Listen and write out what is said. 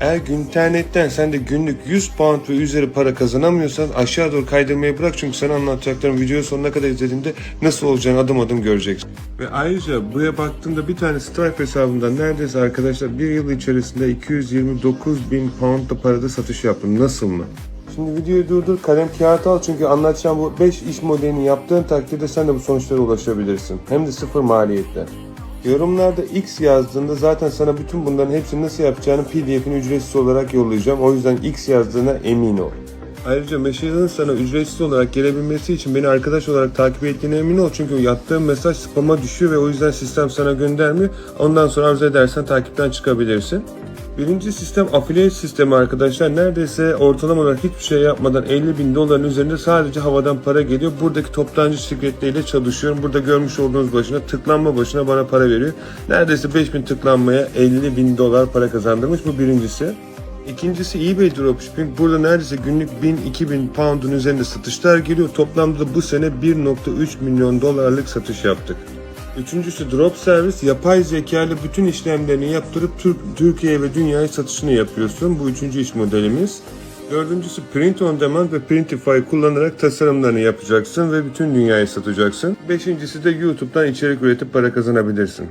Eğer internetten sen de günlük 100 pound ve üzeri para kazanamıyorsan aşağı doğru kaydırmayı bırak çünkü sana anlatacaklarım video sonuna kadar izlediğinde nasıl olacağını adım adım göreceksin. Ve ayrıca buraya baktığımda bir tane Stripe hesabından neredeyse arkadaşlar bir yıl içerisinde 229 bin pound da parada satış yaptım. Nasıl mı? Şimdi videoyu durdur, kalem kağıt al çünkü anlatacağım bu 5 iş modelini yaptığın takdirde sen de bu sonuçlara ulaşabilirsin. Hem de sıfır maliyetle. Yorumlarda X yazdığında zaten sana bütün bunların hepsini nasıl yapacağını pdf'ini ücretsiz olarak yollayacağım. O yüzden X yazdığına emin ol. Ayrıca mesajın sana ücretsiz olarak gelebilmesi için beni arkadaş olarak takip ettiğine emin ol. Çünkü yattığın mesaj spama düşüyor ve o yüzden sistem sana göndermiyor. Ondan sonra arzu edersen takipten çıkabilirsin. Birinci sistem affiliate sistemi arkadaşlar. Neredeyse ortalama olarak hiçbir şey yapmadan 50 bin doların üzerinde sadece havadan para geliyor. Buradaki toptancı şirketleriyle çalışıyorum. Burada görmüş olduğunuz başına tıklanma başına bana para veriyor. Neredeyse 5000 tıklanmaya 50 bin dolar para kazandırmış. Bu birincisi. İkincisi eBay Dropshipping. Burada neredeyse günlük 1000-2000 pound'un üzerinde satışlar geliyor. Toplamda da bu sene 1.3 milyon dolarlık satış yaptık. Üçüncüsü drop servis. Yapay zeka ile bütün işlemlerini yaptırıp Türk, Türkiye ve dünyaya satışını yapıyorsun. Bu üçüncü iş modelimiz. Dördüncüsü print on demand ve Printify kullanarak tasarımlarını yapacaksın ve bütün dünyaya satacaksın. Beşincisi de YouTube'dan içerik üretip para kazanabilirsin.